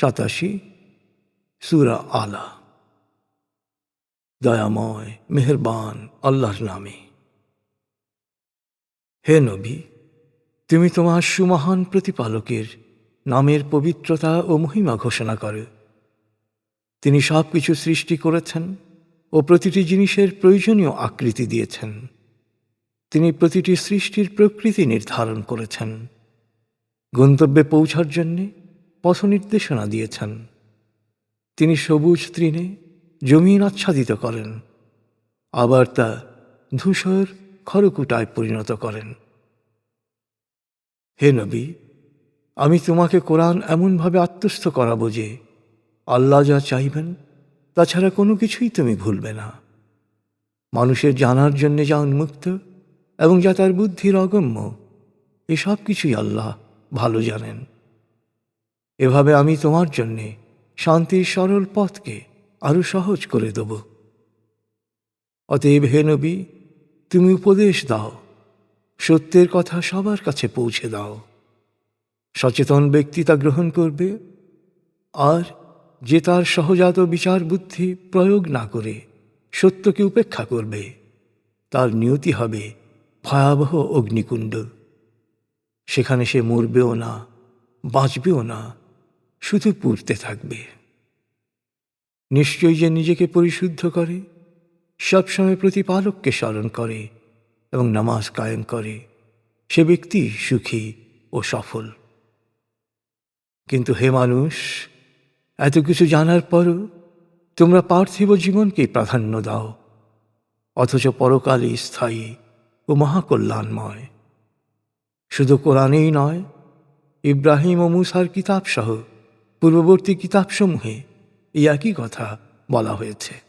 সাতাশি, সুরা আলা। দয়াময়, মেহেরবান আল্লাহর নামে। হে নবী, তুমি তোমার সুমহান প্রতিপালকের নামের পবিত্রতা ও মহিমা ঘোষণা করে। তিনি সব কিছু সৃষ্টি করেছেন ও প্রতিটি জিনিসের প্রয়োজনীয় আকৃতি দিয়েছেন। তিনি প্রতিটি সৃষ্টির প্রকৃতি নির্ধারণ করেছেন। গন্তব্যে পৌঁছার জন্যে পথ নির্দেশনা দিয়েছেন। তিনি সবুজ তৃণে জমিন আচ্ছাদিত করেন। আবার তা ধূসর খড়কুটায় পরিণত করেন। হে নবী, আমি তোমাকে কোরআন এমনভাবে আত্মস্থ করাবো যে আল্লাহ যা চাইবেন, তাছাড়া কোনো কিছুই তুমি ভুলবে না। মানুষের জানার জন্যে যা উন্মুক্ত এবং যা তার বুদ্ধির অগম্য, এসব কিছুই আল্লাহ ভালো জানেন। এভাবে আমি তোমার জন্যে শান্তির সরল পথকে আরও সহজ করে দেব। অতএব হে নবী, তুমি উপদেশ দাও, সত্যের কথা সবার কাছে পৌঁছে দাও। সচেতন ব্যক্তি তা গ্রহণ করবে, আর যে তার সহজাত বিচার বুদ্ধি প্রয়োগ না করে সত্যকে উপেক্ষা করবে, তার নিয়তি হবে ভয়াবহ অগ্নিকুণ্ড। সেখানে সে মরবেও না, বাঁচবেও না। শুধু পুড়তে থাকবে। নিশ্চয়ই যে নিজেকে পরিশুদ্ধ করে, সবসময় প্রতিপালককে স্মরণ করে এবং নামাজ কায়েম করে, সে ব্যক্তি সুখী ও সফল। কিন্তু হে মানুষ, এত কিছু জানার পরও তোমরা পার্থিব জীবনকেই প্রাধান্য দাও, অথচ পরকালে স্থায়ী ও মহাকল্যাণময়। শুধু কোরআনেই নয়, ইব্রাহিম ও মুসার কিতাবসহ পূর্ববর্তী কিতাবসমূহে এই একই কথা বলা হয়েছে।